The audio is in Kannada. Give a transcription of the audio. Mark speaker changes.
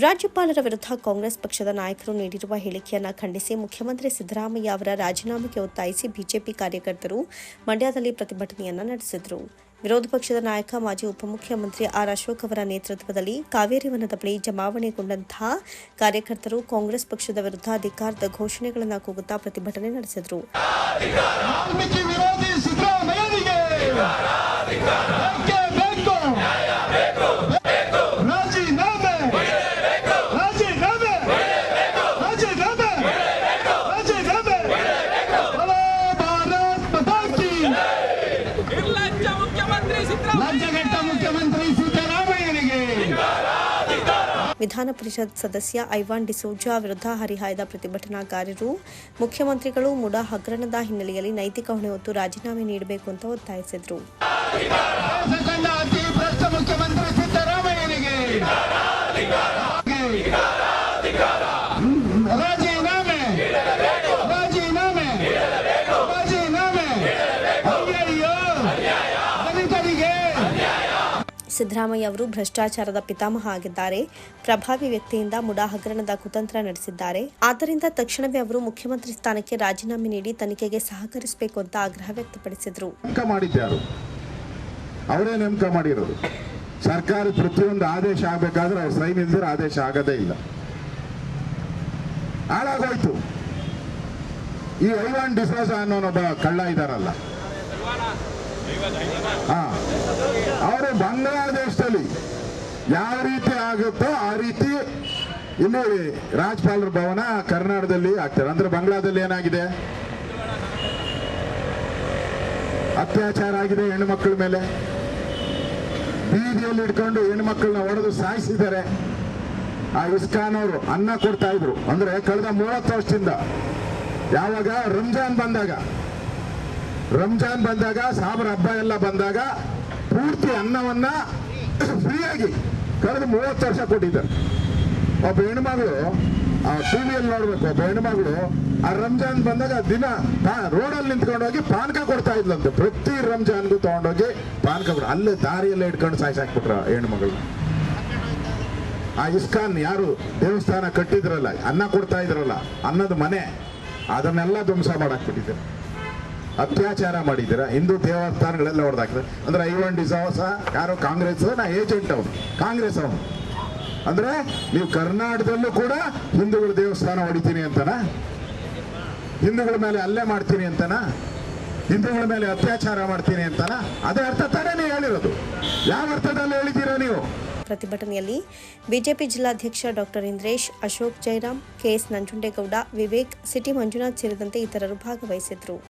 Speaker 1: ರಾಜ್ಯಪಾಲರ ವಿರುದ್ಧ ಕಾಂಗ್ರೆಸ್ ಪಕ್ಷದ ನಾಯಕರು ನೀಡಿರುವ ಹೇಳಿಕೆಯನ್ನು ಖಂಡಿಸಿ ಮುಖ್ಯಮಂತ್ರಿ ಸಿದ್ದರಾಮಯ್ಯ ಅವರ ರಾಜೀನಾಮೆಗೆ ಒತ್ತಾಯಿಸಿ ಬಿಜೆಪಿ ಕಾರ್ಯಕರ್ತರು ಮಂಡ್ಯದಲ್ಲಿ ಪ್ರತಿಭಟನೆಯನ್ನು ನಡೆಸಿದರು. ವಿರೋಧ ಪಕ್ಷದ ನಾಯಕ, ಮಾಜಿ ಉಪಮುಖ್ಯಮಂತ್ರಿ ಆರ್ ಅಶೋಕ್ ಅವರ ನೇತೃತ್ವದಲ್ಲಿ ಕಾವೇರಿ ವನದ ಬಳಿ ಜಮಾವಣೆಗೊಂಡಂತಹ ಕಾರ್ಯಕರ್ತರು ಕಾಂಗ್ರೆಸ್ ಪಕ್ಷದ ವಿರುದ್ಧ ಅಧಿಕಾರದ ಘೋಷಣೆಗಳನ್ನು ಕೂಗುತ್ತಾ ಪ್ರತಿಭಟನೆ ನಡೆಸಿದರು.
Speaker 2: ಮುಖ್ಯಮಂತ್ರಿ
Speaker 3: ಸಿದ್ದರಾಮಯ್ಯನಿಗೆ.
Speaker 1: ವಿಧಾನ ಪರಿಷತ್ ಸದಸ್ಯ ಐವಾನ್ ಡಿಸೋಜಾ ವಿರುದ್ಧ ಹರಿಹಾಯ್ದ ಪ್ರತಿಭಟನಾಕಾರರು ಮುಖ್ಯಮಂತ್ರಿಗಳು ಮುಡಾ ಹಗರಣದ ಹಿನ್ನೆಲೆಯಲ್ಲಿ ನೈತಿಕ ಹೊಣೆ ಹೊತ್ತು ರಾಜೀನಾಮೆ ನೀಡಬೇಕು ಅಂತ ಒತ್ತಾಯಿಸಿದರು
Speaker 3: ದೇಶ ಕಂಡ ಅತಿ ಭ್ರಷ್ಟ ಮುಖ್ಯಮಂತ್ರಿ ಸಿದ್ದರಾಮಯ್ಯನಿಗೆ ಹ್ಮ್, ರಾಜೀನಾಮೆ ರಾಜೀನಾಮೆ ರಾಜೀನಾಮೆ ಅಯ್ಯಯ್ಯೋ ದಲಿತರಿಗೆ
Speaker 1: ಸಿದ್ದರಾಮಯ್ಯ ಅವರು ಭ್ರಷ್ಟಾಚಾರದ ಪಿತಾಮಹ ಆಗಿದ್ದಾರೆ. ಪ್ರಭಾವಿ ವ್ಯಕ್ತಿಯಿಂದ ಮುಡಾ ಹಗರಣದ ಕುತಂತ್ರ ನಡೆಸಿದ್ದಾರೆ. ಆದ್ದರಿಂದ ತಕ್ಷಣವೇ ಅವರು ಮುಖ್ಯಮಂತ್ರಿ ಸ್ಥಾನಕ್ಕೆ ರಾಜೀನಾಮೆ ನೀಡಿ ತನಿಖೆಗೆ ಸಹಕರಿಸಬೇಕು ಅಂತ ಆಗ್ರಹ ವ್ಯಕ್ತಪಡಿಸಿದರು.
Speaker 4: ಅವರೇ ನೇಮಕ ಮಾಡಿರೋದು. ಸರ್ಕಾರ ಪ್ರತಿಯೊಂದು ಆದೇಶ ಆಗಬೇಕಾದ್ರೆ ಅವ್ರು ಸೈನ್ ಇಲ್ದಿರ ಆದೇಶ ಆಗದೇ ಇಲ್ಲ. ಹಾಳಾಗೋಯ್ತು. ಈ ಐವಾನ್ ಡಿಸೋಸ ಅನ್ನೋನೊಬ್ಬ ಕಳ್ಳ ಇದಾರಲ್ಲ ಹಾ. ಬಾಂಗ್ಲಾದೇಶದಲ್ಲಿ ಯಾವ ರೀತಿ ಆಗುತ್ತೋ ಆ ರೀತಿ ಇಲ್ಲಿ ರಾಜ್ಪಾಲರ ಭವನ ಕರ್ನಾಟಕದಲ್ಲಿ ಆಗ್ತಾರೆ ಅಂದ್ರೆ ಬಾಂಗ್ಲಾದಲ್ಲಿ ಏನಾಗಿದೆ? ಅತ್ಯಾಚಾರ ಆಗಿದೆ ಹೆಣ್ಣು ಮಕ್ಕಳ ಮೇಲೆ. ಬೀದಿಯಲ್ಲಿ ಇಟ್ಕೊಂಡು ಹೆಣ್ಣು ಮಕ್ಕಳನ್ನ ಹೊಡೆದು ಸಾಯಿಸಿದ್ದಾರೆ. ಆ ಇಸ್ಕಾನ್ ಅವರು ಅನ್ನ ಕೊಡ್ತಾ ಇದ್ರು. ಅಂದ್ರೆ ಕಳೆದ ಮೂವತ್ತು ವರ್ಷದಿಂದ ಯಾವಾಗ ರಂಜಾನ್ ಬಂದಾಗ ರಂಜಾನ್ ಬಂದಾಗ ಸಾಬರ ಹಬ್ಬ ಎಲ್ಲ ಬಂದಾಗ ಪೂರ್ತಿ ಅನ್ನವನ್ನ ಫ್ರೀಯಾಗಿ ಕಳೆದ ಮೂವತ್ತು ವರ್ಷ ಕೊಟ್ಟಿದ್ದಾರೆ. ಒಬ್ಬ ಹೆಣ್ಮಗಳು, ಆ ಟಿವಿಯಲ್ಲಿ ನೋಡ್ಬೇಕು, ಒಬ್ಬ ಹೆಣ್ಮಗಳು, ಆ ರಂಜಾನ್ ಬಂದಾಗ ದಿನ ರೋಡಲ್ಲಿ ನಿಂತ್ಕೊಂಡು ಹೋಗಿ ಪಾನಕ ಕೊಡ್ತಾ ಇದ್ಲಂತೆ. ಪ್ರತಿ ರಂಜಾನ್ಗೂ ತಗೊಂಡೋಗಿ ಪಾನಕ ಕೊಡ ಅಲ್ಲೇ ದಾರಿಯಲ್ಲೇ ಇಟ್ಕೊಂಡು ಸಾಯ್ಸಾಕ್ಬಿಟ್ರ ಹೆಣ್ಮಗಳು. ಆ ಇಸ್ಕಾನ್ ಯಾರು ದೇವಸ್ಥಾನ ಕಟ್ಟಿದ್ರಲ್ಲ, ಅನ್ನ ಕೊಡ್ತಾ ಇದ್ರಲ್ಲ, ಅನ್ನದ ಮನೆ, ಅದನ್ನೆಲ್ಲ ಧ್ವಂಸ ಮಾಡಾಕ್ಬಿಟ್ಟಿದ್ದಾರೆ. ಅತ್ಯಾಚಾರ ಮಾಡಿದ್ದೀರಾ? ಹಿಂದೂ ದೇವಸ್ಥಾನಗಳೆಲ್ಲ ಹೊಡೆದಾಕಿದ್ರೆ ಅಂದ್ರೆ ಐವನ್ ಡಿಸೋಸ, ಯಾರೋ ಕಾಂಗ್ರೆಸ್, ನಾ ಏಜೆಂಟ್ ಅವನು. ಕಾಂಗ್ರೆಸ್ ಅವನು. ಅಂದ್ರೆ ನೀವು ಕರ್ನಾಟಕದಲ್ಲೂ ಕೂಡ ಹಿಂದೂಗಳ ದೇವಸ್ಥಾನ ಹೊಡಿತೀನಿ ಅಂತನಾ? ಹಿಂದೂಗಳ ಮೇಲೆ ಅಲ್ಲೇ ಮಾಡ್ತೀನಿ ಅಂತನಾ? ಹಿಂದೂಗಳ ಮೇಲೆ ಅತ್ಯಾಚಾರ ಮಾಡ್ತೀನಿ ಅಂತನಾ? ಅದೇ ಅರ್ಥ ತಾನೇ ನೀವು ಹೇಳಿರೋದು. ಯಾವ ಅರ್ಥದಲ್ಲಿ ಹೇಳಿದ್ದೀರಾ ನೀವು?
Speaker 1: ಪ್ರತಿಭಟನೆಯಲ್ಲಿ ಬಿಜೆಪಿ ಜಿಲ್ಲಾಧ್ಯಕ್ಷ doctor Indresh, Ashok Jairam K S Nanjundegowda, Vivek, C T Manjunath ಸೇರಿದಂತೆ ಇತರರು ಭಾಗವಹಿಸಿದ್ರು.